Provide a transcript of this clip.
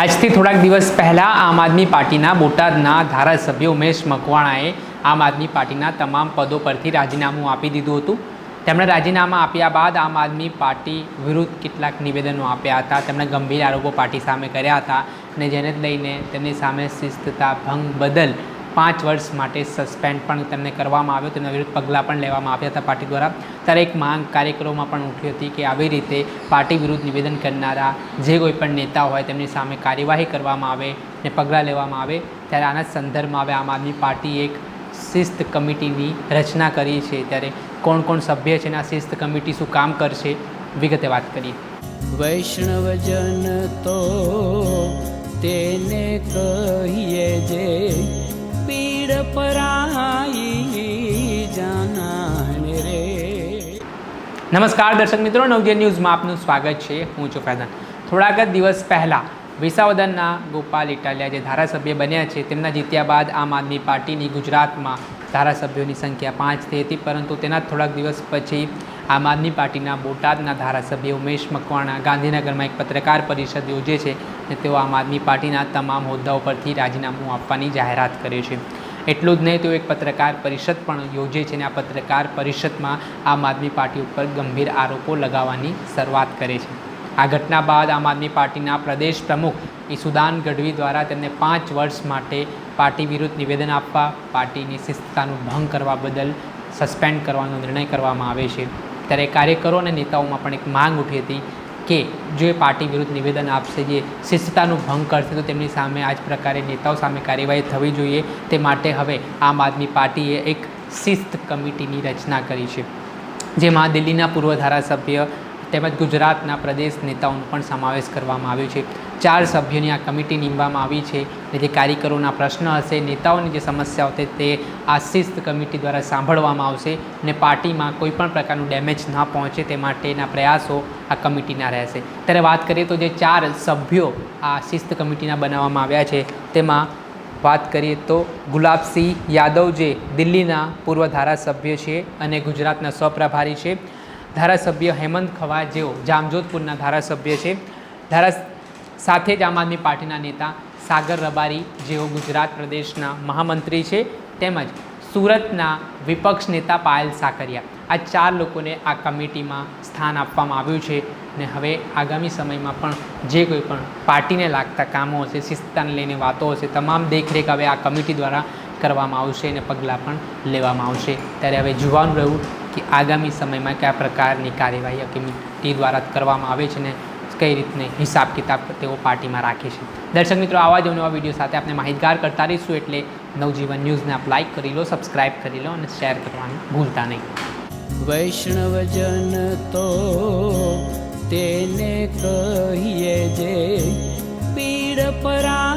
આજથી થોડાક દિવસ પહેલાં આમ આદમી પાર્ટીના બોટાદના ધારાસભ્ય ઉમેશ મકવાણાએ આમ આદમી પાર્ટીના તમામ પદો પરથી રાજીનામું આપી દીધું હતું. તેમણે રાજીનામા આપ્યા બાદ આમ આદમી પાર્ટી વિરુદ્ધ કેટલાક નિવેદનો આપ્યા હતા. તેમણે ગંભીર આરોપો પાર્ટી સામે કર્યા હતા અને જેને લઈને તેમની સામે શિસ્તતા, ભંગ, બદલ પાંચ વર્ષ માટે સસ્પેન્ડ પણ તેમને કરવામાં આવ્યો. તેમના વિરુદ્ધ પગલાં પણ લેવામાં આવ્યા હતા પાર્ટી દ્વારા. ત્યારે એક માંગ કાર્યક્રમમાં પણ ઉઠી હતી કે આવી રીતે પાર્ટી વિરુદ્ધ નિવેદન કરનારા જે કોઈ પણ નેતા હોય તેમની સામે કાર્યવાહી કરવામાં આવે ને પગલાં લેવામાં આવે, ત્યારે આના સંદર્ભમાં હવે આમ આદમી પાર્ટી એક શિસ્ત કમિટીની રચના કરી છે. ત્યારે કોણ કોણ સભ્ય છે અને આ શિસ્ત કમિટી શું કામ કરશે, વિગતે વાત કરીએ. વૈષ્ણવજન તો તેને કહીએ જે નમસ્કાર દર્શક મિત્રો નવજે ન્યૂઝમાં આપનું સ્વાગત છે. હું છું ફૈઝાન. થોડાક જ દિવસ પહેલાં વિસાવદનના ગોપાલ ઇટાલિયા જે ધારાસભ્ય બન્યા છે, તેમના જીત્યા બાદ આમ આદમી પાર્ટીની ગુજરાતમાં ધારાસભ્યોની સંખ્યા પાંચ થઈ હતી, પરંતુ તેના થોડાક દિવસ પછી આમ આદમી પાર્ટીના બોટાદના ધારાસભ્ય ઉમેશ મકવાણા ગાંધીનગરમાં એક પત્રકાર પરિષદ યોજે છે અને તેઓ આમ આદમી પાર્ટીના તમામ હોદ્દાઓ પરથી રાજીનામું આપવાની જાહેરાત કરે છે. એટલું જ નહીં તેઓ એક પત્રકાર પરિષદ પણ યોજે છે અને આ પત્રકાર પરિષદમાં આમ આદમી પાર્ટી ઉપર ગંભીર આરોપો લગાવવાની શરૂઆત કરે છે. આ ઘટના બાદ આમ આદમી પાર્ટીના પ્રદેશ પ્રમુખ ઈસુદાન ગઢવી દ્વારા તેમને પાંચ વર્ષ માટે પાર્ટી વિરુદ્ધ નિવેદન આપવા, પાર્ટીની શિસ્તતાનું ભંગ કરવા બદલ સસ્પેન્ડ કરવાનો નિર્ણય કરવામાં આવે છે. ત્યારે કાર્યકરો અને નેતાઓમાં પણ એક માંગ ઉઠી હતી કે જો એ પાર્ટી વિરુદ્ધ નિવેદન આપશે, જે શિસ્તતાનું ભંગ કરશે, તો તેમની સામે આ જ પ્રકારે નેતાઓ સામે કાર્યવાહી થવી જોઈએ. તે માટે હવે આમ આદમી પાર્ટીએ એક શિસ્ત કમિટીની રચના કરી છે, જેમાં દિલ્હીના પૂર્વ ધારાસભ્ય તેમજ ગુજરાતના પ્રદેશ નેતાઓનો પણ સમાવેશ કરવામાં આવ્યો છે. ચાર સભ્યોની આ કમિટી નીમવામાં આવી છે. અને જે કાર્યકરોના પ્રશ્ન હશે, નેતાઓની જે સમસ્યાઓ હશે તે આ શિસ્ત કમિટી દ્વારા સાંભળવામાં આવશે અને પાર્ટીમાં કોઈપણ પ્રકારનું ડેમેજ ન પહોંચે તે માટેના પ્રયાસો આ કમિટીના રહેશે. ત્યારે વાત કરીએ તો જે ચાર સભ્યો આ શિસ્ત કમિટીના બનાવવામાં આવ્યા છે, તેમાં વાત કરીએ તો ગુલાબસિંહ યાદવ જે દિલ્હીના પૂર્વ ધારાસભ્ય છે અને ગુજરાતના સ્વપ્રભારી છે. ધારાસભ્ય હેમંત ખવા જેઓ જામજોધપુરના ધારાસભ્ય છે. ધારા સાથે જ આમ આદમી પાર્ટીના નેતા સાગર રબારી જેઓ ગુજરાત પ્રદેશના મહામંત્રી છે, તેમજ સુરતના વિપક્ષ નેતા પાયલ સાકરિયા. આ ચાર લોકોને આ કમિટીમાં સ્થાન આપવામાં આવ્યું છે ને હવે આગામી સમયમાં પણ જે કોઈ પણ પાર્ટીને લાગતા કામો હશે, શિસ્તતાને લઈને વાતો હશે, તમામ દેખરેખ હવે આ કમિટી દ્વારા કરવામાં આવશે અને પગલાં પણ લેવામાં આવશે. ત્યારે હવે જોવાનું રહ્યું કે આગામી સમયમાં કયા પ્રકારની કાર્યવાહી કમિટી દ્વારા કરવામાં આવે છે ને કઈ રીતને હિસાબ કિતાબ તેઓ પાર્ટીમાં રાખે છે. દર્શક મિત્રો, આવા જ નવા વીડિયો સાથે આપણે માહિતગાર કરતા રહીશું એટલે નવજીવન ન્યૂઝને આપ લાઈક કરી લો સબસ્ક્રાઈબ કરી લો અને શેર કરવાનું ભૂલતા નહીં. વૈષ્ણવજન તો તેને કહીએ જે પીડ પરા